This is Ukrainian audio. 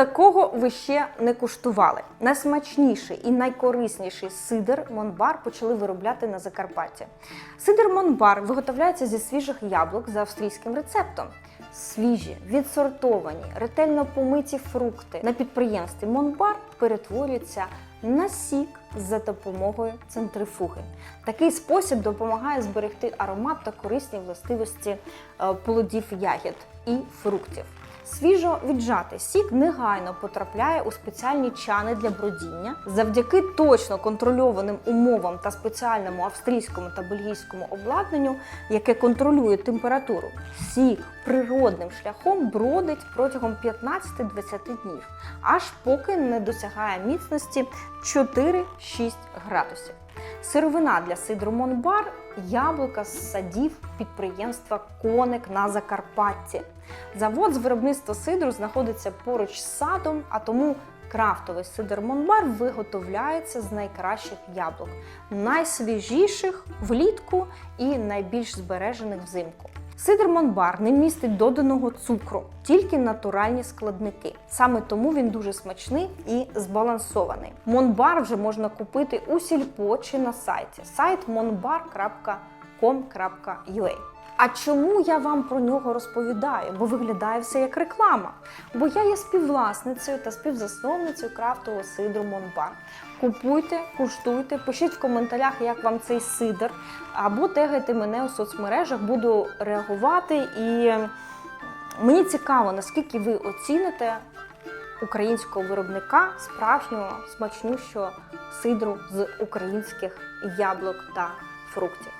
Такого ви ще не куштували. Найсмачніший і найкорисніший сидр Монбар почали виробляти на Закарпатті. Сидр Монбар виготовляється зі свіжих яблук за австрійським рецептом. Свіжі, відсортовані, ретельно помиті фрукти на підприємстві Монбар перетворюються на сік за допомогою центрифуги. Такий спосіб допомагає зберегти аромат та корисні властивості е, плодів ягід і фруктів. Свіжо віджатий сік негайно потрапляє у спеціальні чани для бродіння. Завдяки точно контрольованим умовам та спеціальному австрійському та бельгійському обладнанню, яке контролює температуру, сік природним шляхом бродить протягом 15-20 днів, аж поки не досягає міцності 4-6 градусів. Сировина для сидру Монбар яблука з садів підприємства Коник на Закарпатті. Завод з виробництва сидру знаходиться поруч з садом, а тому крафтовий сидр Монбар виготовляється з найкращих яблук, найсвіжіших влітку і найбільш збережених взимку. Сидр Монбар не містить доданого цукру, тільки натуральні складники. Саме тому він дуже смачний і збалансований. Монбар вже можна купити у сільпо чи на сайті сайт monbar.com.ua. А чому я вам про нього розповідаю? Бо виглядає все як реклама. Бо я є співвласницею та співзасновницею крафтового сидру Монбар. Купуйте, куштуйте, пишіть в коментарях, як вам цей сидр, або тегайте мене у соцмережах, буду реагувати. І мені цікаво, наскільки ви оціните українського виробника справжнього смачнющого сидру з українських яблук та фруктів.